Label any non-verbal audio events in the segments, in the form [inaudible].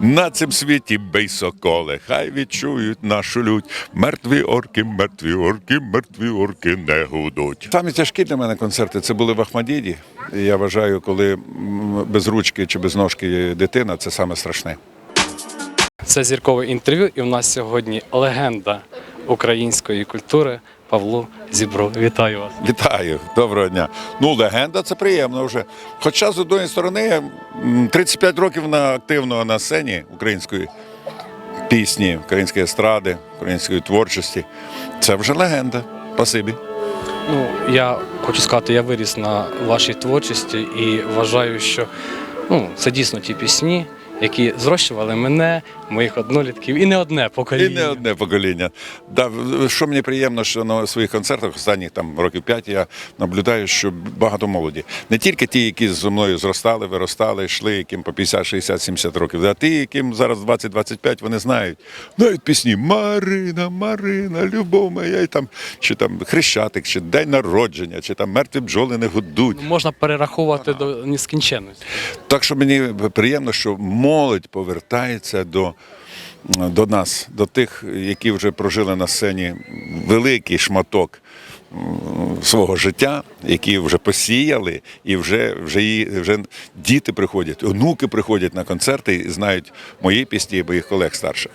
На цім світі бей соколи, хай відчують нашу лють. Мертві орки, мертві орки, мертві орки не гудуть. Самі тяжкі для мене концерти це були в Ахмадіді. Я вважаю, коли без ручки чи без ножки дитина, це саме страшне. Це зіркове інтерв'ю, і в нас сьогодні легенда української культури Павло Зібров. Вітаю вас. Вітаю, доброго дня. Ну, легенда це приємно вже. Хоча, з однієї сторони, 35 років на активно на сцені української пісні, української естради, української творчості. Це вже легенда. Спасибі. Ну я хочу сказати, я виріс на вашій творчості і вважаю, що ну, це дійсно ті пісні, які зрощували мене, моїх однолітків, і не одне покоління. І не одне покоління. Да, що мені приємно, що на своїх концертах останніх там років 5 я наблюдаю, що багато молоді. Не тільки ті, які зі мною зростали, виростали, йшли, яким по 50, 60, 70 років, а ті, яким зараз 20-25, вони знають. Навіть пісні Марина, Марина, любов моя, і там, чи там Хрещатик, чи День народження, чи там мертві бджоли не гудуть. Ну, Можна перераховувати до нескінченності. Так що мені приємно, що молодь повертається до, до нас, до тих, які вже прожили на сцені великий шматок свого життя, які вже посіяли, і вже, вже, її, вже діти приходять, онуки приходять на концерти і знають мої пісні, або їх колег старших.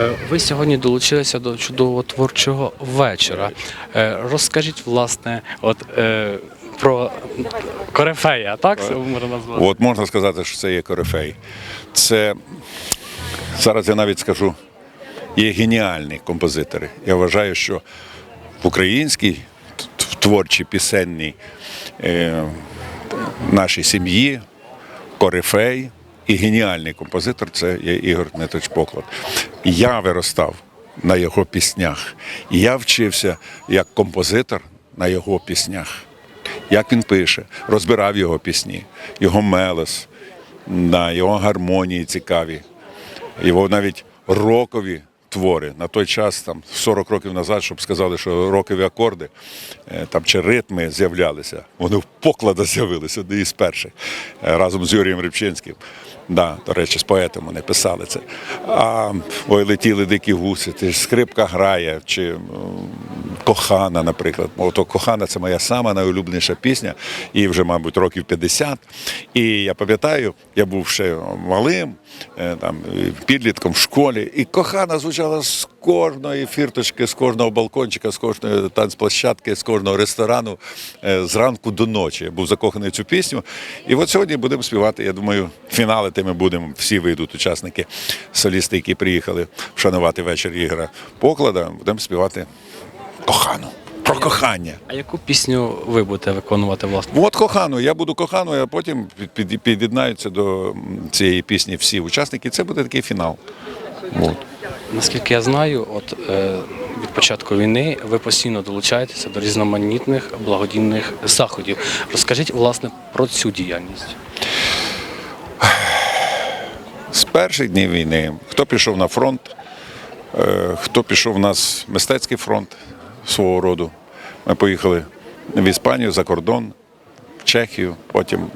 Е, Ви сьогодні долучилися до чудового творчого вечора. Е, Розкажіть, власне, от е, про корифея, так можна назвати? От можна сказати, що це є корифей. Це зараз я навіть скажу, є геніальні композитори. Я вважаю, що в українській творчій пісенній е, нашій сім'ї корифей і геніальний композитор це є Ігор Неточ Поклад. Я виростав на його піснях. Я вчився як композитор на його піснях як він пише, розбирав його пісні, його мелос, да, його гармонії цікаві, його навіть рокові твори. На той час, там 40 років назад, щоб сказали, що рокові акорди е, там чи ритми з'являлися. Вони в покладах з'явилися одні із перших е, разом з Юрієм Рибчинським. Да, до речі, з поетом вони писали це. А ой, летіли дикі гуси, ти ж скрипка грає, чи кохана, наприклад. Ото кохана це моя сама найулюбленіша пісня, і вже, мабуть, років 50. І я пам'ятаю, я був ще малим, е, там, підлітком в школі, і кохана звучала з кожної фірточки, з кожного балкончика, з кожної танцплощадки, з кожного ресторану е, зранку до ночі. Я був закоханий цю пісню. І от сьогодні будемо співати. Я думаю, фіналити ми будемо. Всі вийдуть учасники, солісти, які приїхали вшанувати вечір Ігора Поклада. Будемо співати кохану. Про кохання. А яку пісню ви будете виконувати власне? От кохану, я буду коханою, а потім під- під- під'єднаються до цієї пісні всі учасники. Це буде такий фінал. От. Наскільки я знаю, от е, від початку війни ви постійно долучаєтеся до різноманітних благодійних заходів. Розкажіть власне про цю діяльність. З перших днів війни, хто пішов на фронт, е, хто пішов у нас мистецький фронт свого роду. Ми поїхали в Іспанію за кордон, в Чехію, потім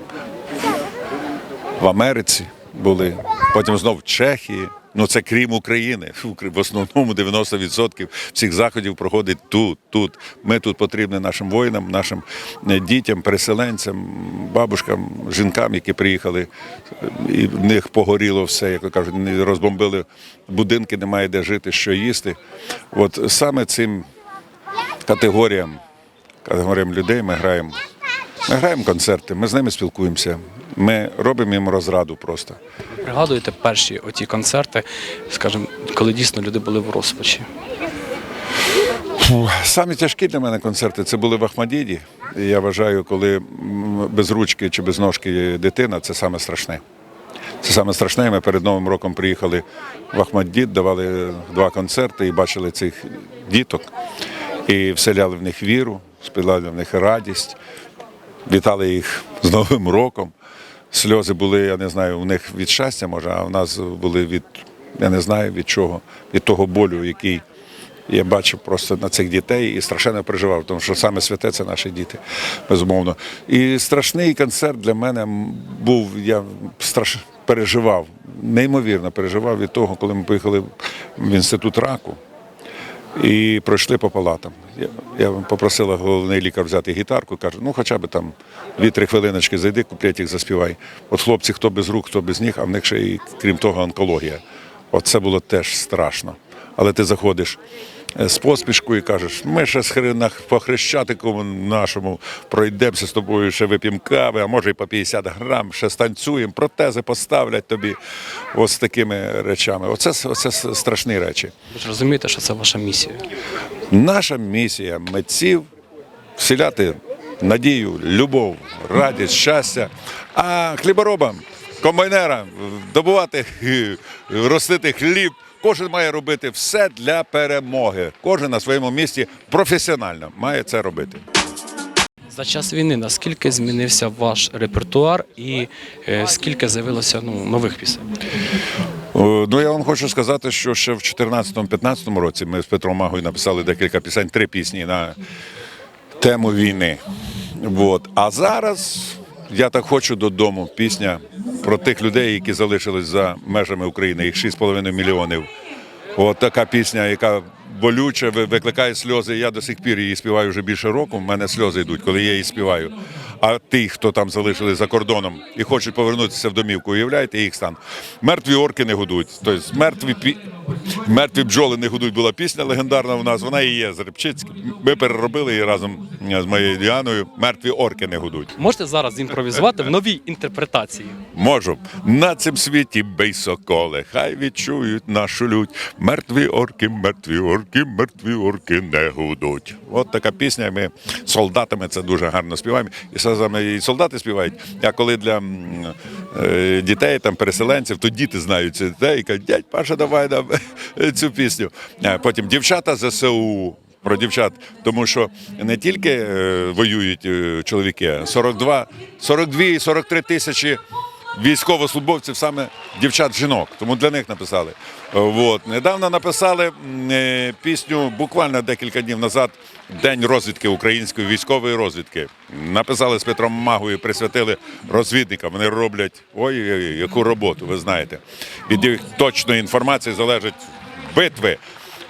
в Америці були, потім знов в Чехії. Ну це крім України. В основному 90% всіх заходів проходить тут, тут. Ми тут потрібні нашим воїнам, нашим е, дітям, переселенцям, бабушкам, жінкам, які приїхали, і в них погоріло все, як кажуть, розбомбили будинки, немає де жити, що їсти. От саме цим категоріям, категоріям людей ми граємо. Ми граємо концерти, ми з ними спілкуємося. Ми робимо їм розраду просто. Пригадуєте перші оті концерти, скажімо, коли дійсно люди були в розпачі? Самі тяжкі для мене концерти це були в Ахмадіді. Я вважаю, коли без ручки чи без ножки дитина, це саме страшне. Це саме страшне. Ми перед Новим роком приїхали в Ахмаддід, давали два концерти і бачили цих діток. І вселяли в них віру, співали в них радість, вітали їх з Новим роком. Сльози були, я не знаю, у них від щастя, може, а в нас були від, я не знаю від чого, від того болю, який я бачив просто на цих дітей і страшенно переживав, тому що саме святе це наші діти, безумовно. І страшний концерт для мене був, я страш... переживав, неймовірно переживав від того, коли ми поїхали в інститут раку і пройшли по палатам. Я, я попросила головний лікар взяти гітарку, каже, ну хоча б там 2-3 хвилиночки зайди, куплять їх, заспівай. От хлопці, хто без рук, хто без ніг, а в них ще і крім того онкологія. От це було теж страшно. Але ти заходиш з поспішкою і кажеш, ми ще з хрена по хрещатику нашому пройдемося з тобою, ще вип'ємо кави, а може і по 50 грам, ще станцюємо, протези поставлять тобі ось з такими речами. Оце, оце страшні речі. Ви ж розумієте, що це ваша місія. Наша місія митців вселяти надію, любов, радість, щастя, а хліборобам, комбайнерам добувати, е, [laughs] ростити хліб. Кожен має робити все для перемоги. Кожен на своєму місці професіонально має це робити. За час війни наскільки змінився ваш репертуар і е, скільки з'явилося ну, нових пісень? Ну, я вам хочу сказати, що ще в 2014-2015 році ми з Петром Магою написали декілька пісень, три пісні на тему війни. От. А зараз я так хочу додому. Пісня про тих людей, які залишились за межами України, їх 6,5 мільйонів. От така пісня, яка болюча, ви- викликає сльози. Я до сих пір її співаю вже більше року. У мене сльози йдуть, коли я її співаю. А ті, хто там залишились за кордоном і хочуть повернутися в домівку, уявляєте їх стан. Мертві орки не гудуть. Тобто мертві пі... мертві бджоли не гудуть. Була пісня легендарна в нас. Вона і є з Репчицьким. Ми переробили її разом з моєю Діаною. Мертві орки не гудуть. Можете зараз імпровізувати в новій інтерпретації? Можу на цим світі бей соколи, хай відчують нашу лють. Мертві орки, мертві орки, мертві орки не гудуть. От така пісня. Ми солдатами це дуже гарно співаємо. І саме і солдати співають. А коли для е, дітей, там переселенців, то діти знають це і кажуть, дядь Паша, давай нам [laughs] цю пісню. Потім дівчата ЗСУ. Про дівчат, тому що не тільки е, воюють е, чоловіки, 42, 42 43 тисячі військовослужбовців саме дівчат жінок. Тому для них написали. Е, От. Недавно написали е, пісню буквально декілька днів назад. День розвідки української військової розвідки. Написали з Петром Магою, присвятили розвідникам. Вони роблять ой, яку роботу, ви знаєте. Від їх точної інформації залежать битви.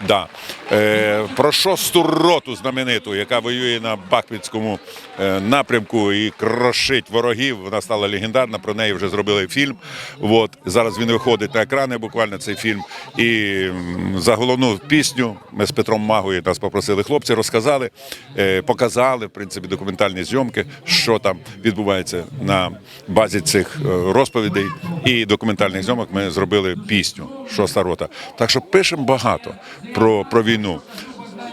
Да. Е, про шосту роту знамениту, яка воює на Бахмутському напрямку і крошить ворогів. Вона стала легендарна. Про неї вже зробили фільм. От зараз він виходить на екрани. Буквально цей фільм. І за головну пісню ми з Петром Магою нас попросили хлопці, розказали, е, показали в принципі документальні зйомки, що там відбувається на базі цих е, розповідей і документальних зйомок. Ми зробили пісню Шоста рота. Так що пишемо багато про, про війну.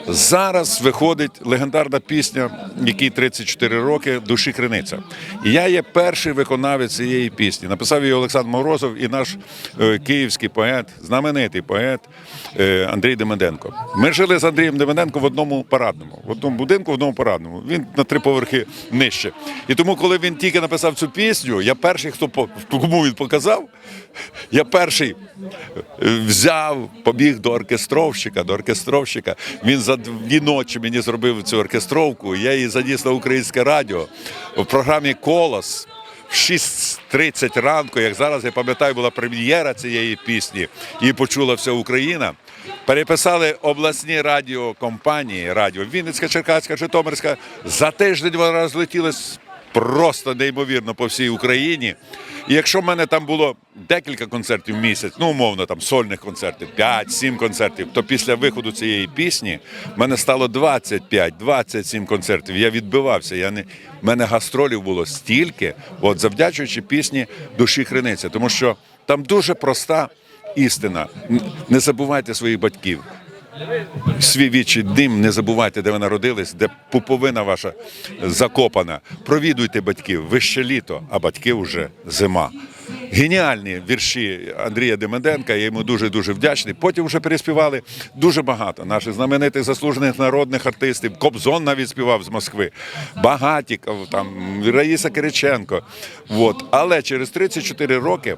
Зараз виходить легендарна пісня, якій 34 роки душі криниця. І я є перший виконавець цієї пісні. Написав її Олександр Морозов і наш е, київський поет, знаменитий поет е, Андрій Демиденко. Ми жили з Андрієм Демиденко в одному парадному, в одному будинку, в одному парадному. Він на три поверхи нижче. І тому, коли він тільки написав цю пісню, я перший, хто кому він показав, я перший взяв, побіг до оркестровщика, до оркестровщика. Він за дві ночі мені зробив цю оркестровку. Я її заніс на українське радіо в програмі Колос. В 6.30 ранку, як зараз я пам'ятаю, була прем'єра цієї пісні. Її почула вся Україна. Переписали обласні радіокомпанії, радіо Вінницька, Черкаська, Житомирська. За тиждень вона розлетілась просто неймовірно по всій Україні. І якщо в мене там було декілька концертів в місяць, ну умовно там сольних концертів, 5-7 концертів, то після виходу цієї пісні в мене стало 25-27 концертів. Я відбивався. Я не в мене гастролів було стільки, от завдячуючи пісні душі Хриниця, тому що там дуже проста істина. Не забувайте своїх батьків свій вічий дим, не забувайте, де ви народились, де пуповина ваша закопана. Провідуйте батьків, вище літо, а батьки вже зима. Геніальні вірші Андрія Демиденка, я йому дуже дуже вдячний. Потім вже переспівали дуже багато наших знаменитих заслужених народних артистів. Кобзон навіть співав з Москви, Багатіков, там Раїса Кириченко. От. Але через 34 роки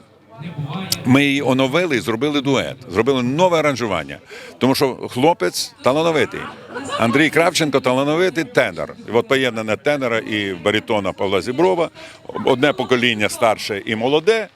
ми її оновили і зробили дует, зробили нове аранжування. Тому що хлопець талановитий. Андрій Кравченко талановитий тенор. І от поєднане тенора і баритона Павла Зіброва, одне покоління старше і молоде.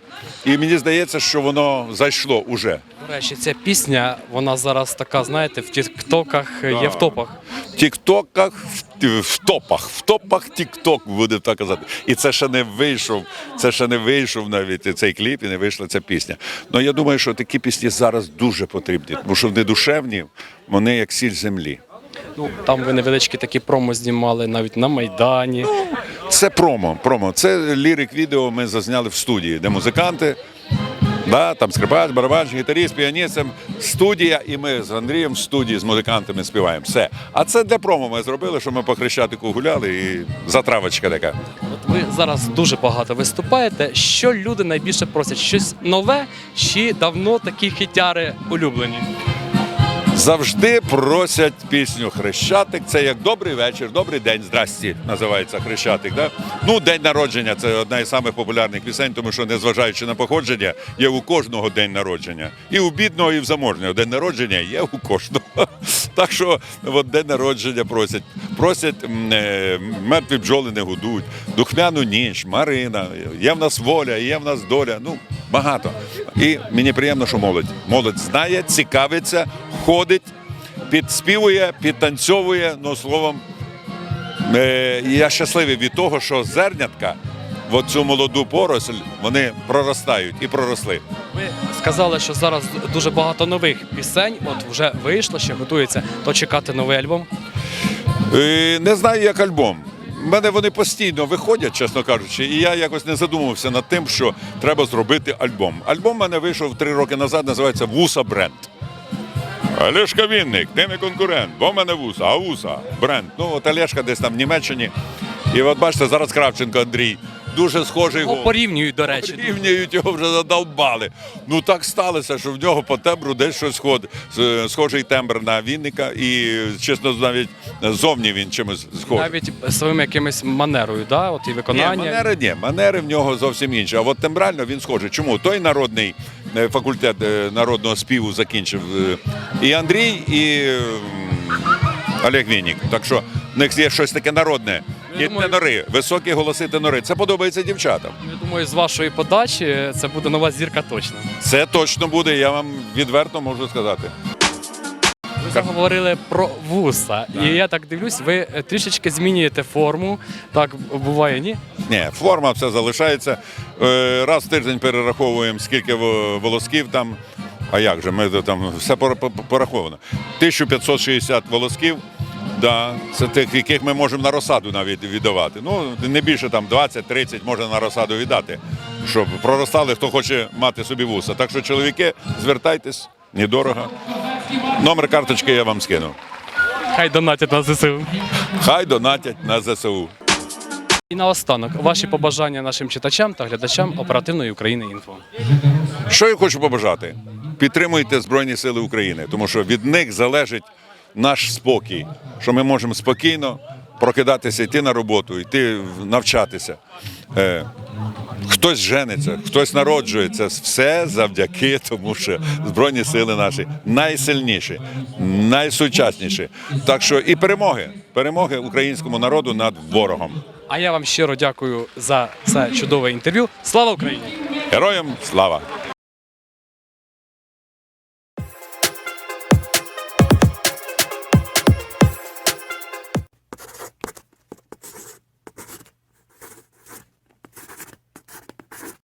І мені здається, що воно зайшло уже. Речі, ця пісня, вона зараз така, знаєте, в тіктоках є в топах. В тіктоках, в, в топах, в топах тікток, буде так казати. І це ще не вийшов, це ще не вийшов навіть цей кліп і не вийшла ця пісня. Ну я думаю, що такі пісні зараз дуже потрібні, тому що вони душевні, вони як сіль землі. Ну там ви невеличкі такі промо знімали навіть на Майдані. Це промо. промо. Це лірик відео ми зазняли в студії, де музиканти. Да, там скрипач, барабанщик, гітаріст, піаніст, студія, і ми з Андрієм в студії з музикантами співаємо. Все. А це для промо ми зробили, що ми по хрещатику гуляли і затравочка така. От ви зараз дуже багато виступаєте. Що люди найбільше просять? Щось нове чи давно такі хітяри улюблені? Завжди просять пісню Хрещатик. Це як добрий вечір, добрий день, здрасті, називається Хрещатик. Да? Ну, день народження це одна із самих популярних пісень, тому що, незважаючи на походження, є у кожного день народження. І у бідного, і в заможнього. День народження є у кожного. [laughs] Так що от день народження просять. Просять е, мертві бджоли не гудуть, духмяну ніч, Марина, є в нас воля, є в нас доля. Ну, багато. І мені приємно, що молодь. Молодь знає, цікавиться, ходить, підспівує, підтанцьовує. Ну, словом, е, я щасливий від того, що зернятка в цю молоду поросль вони проростають і проросли. Ви сказали, що зараз дуже багато нових пісень. От вже вийшло, ще готується. То чекати новий альбом. Е, Не знаю, як альбом. У мене вони постійно виходять, чесно кажучи, і я якось не задумувався над тим, що треба зробити альбом. Альбом в мене вийшов три роки назад, називається Вуса Бренд. Олешка Вінник, ти не конкурент, бо в мене вуса, а вуса, бренд. Ну, от Олешка десь там в Німеччині. І от бачите, зараз Кравченко Андрій. Дуже схожий О, голос. порівнюють, до речі. Рівняють його вже задовбали. Ну так сталося, що в нього по тембру десь щось сход, с- схожий тембр на Вінника, і чесно, навіть зовні він чимось схожий. Навіть своїм якимось манерою, да? От і Ні, виконання. манери ні, манери в нього зовсім інші. А от тембрально він схожий. Чому? Той народний е, факультет е, народного співу закінчив е, і Андрій, і м, Олег Вінник. Так що в них є щось таке народне. І думаю- тенори, високі голоси тенори. Це подобається дівчатам. Я думаю, з вашої подачі це буде нова зірка точно. Це точно буде, я вам відверто можу сказати. Ви заговорили про вуса. І я так дивлюсь, ви е, трішечки змінюєте форму. Так буває, ні? Ні, форма все залишається. Е, Раз в тиждень перераховуємо, скільки во- волосків там. А як же? Ми то там все пора- по- по- пораховано. 1560 волосків. Да, це тих, яких ми можемо на розсаду навіть віддавати. Ну, не більше там 20-30 можна на розсаду віддати, щоб проростали, хто хоче мати собі вуса. Так що, чоловіки, звертайтесь, недорого. Номер карточки я вам скину. Хай донатять на ЗСУ. Хай донатять на ЗСУ. І наостанок, ваші побажання нашим читачам та глядачам оперативної України інфо. Що я хочу побажати? Підтримуйте Збройні Сили України, тому що від них залежить наш спокій, що ми можемо спокійно прокидатися, йти на роботу, йти навчатися. Е, хтось жениться, хтось народжується. Все завдяки тому, що Збройні сили наші найсильніші, найсучасніші. Так що і перемоги, перемоги українському народу над ворогом. А я вам щиро дякую за це чудове інтерв'ю. Слава Україні! Героям слава!